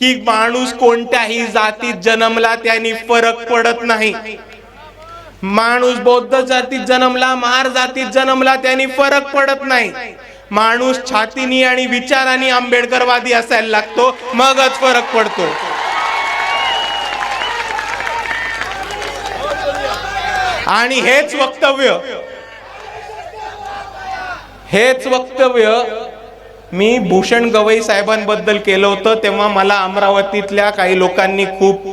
की माणूस कोणत्याही जातीत जन्मला त्यांनी फरक पडत नाही. माणूस बौद्ध जातीत जन्मला महार जातीत जन्मला त्यांनी फरक पडत नाही. माणूस छातीनी आणि विचारांनी आंबेडकरवादी असायला लागतो मगच फरक पडतो. आणि हेच वक्तव्य हेच वक्तव्य मी भूषण गवई साहेबांबद्दल केलं होतं तेव्हा मला अमरावतीतल्या काही लोकांनी खूप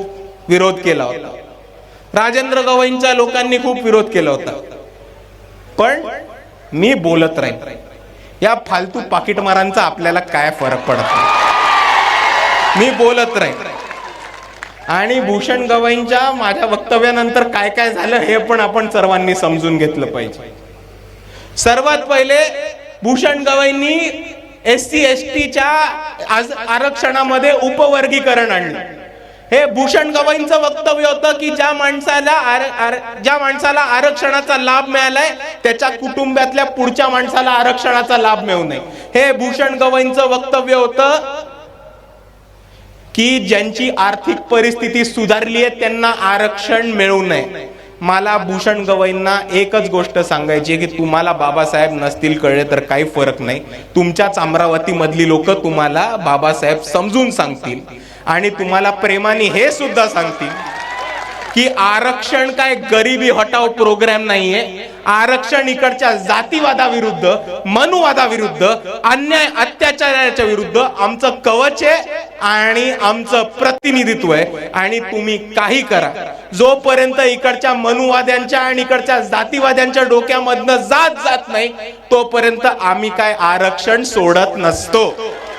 विरोध केला होता. राजेंद्र गवईंच्या लोकांनी खूप विरोध केला होता. पण मी बोलत राहीन. या फालतू पाकिटमारांचा आपल्याला काय फरक पडतो मी बोलत राहीन. आणि भूषण गवईंच्या माझ्या वक्तव्यानंतर काय काय झालं हे पण आपण सर्वांनी समजून घेतलं पाहिजे. सर्वात पहिले भूषण गवईंनी एस सी एस टीच्या आरक्षणामध्ये उपवर्गीकरण आणलं. हे भूषण गवईंचं वक्तव्य होतं की ज्या माणसाला आर- आर- ज्या माणसाला आरक्षणाचा लाभ मिळालाय त्याच्या कुटुंबातल्या पुढच्या माणसाला आरक्षणाचा लाभ मिळू नये. हे भूषण गवईंचं वक्तव्य होतं की ज्यांची आर्थिक परिस्थिती सुधारली आहे त्यांना आरक्षण मिळू नये. मला भूषण गवईंना एकच गोष्ट सांगायची आहे की तुम्हाला बाबासाहेब नसतील कळले तर काही फरक नाही. तुमच्याच अमरावतीमधली लोक तुम्हाला बाबासाहेब समजून सांगतील. आणि तुम्हाला प्रेमाने हे सुद्धा सांगतील की आरक्षण काय गरिबी हटाव प्रोग्राम नाहीये. आरक्षण इकडच्या जातीवादाविरुद्ध मनुवादाविरुद्ध अन्याय अत्याचाराच्या विरुद्ध आमचं कवच आहे. आणि आमचं प्रतिनिधित्व आहे. आणि तुम्ही काही करा. जोपर्यंत इकडच्या मनुवाद्यांच्या आणि इकडच्या जातीवाद्यांच्या डोक्यामधनं जात जात नाही तोपर्यंत आम्ही काय आरक्षण सोडत नसतो.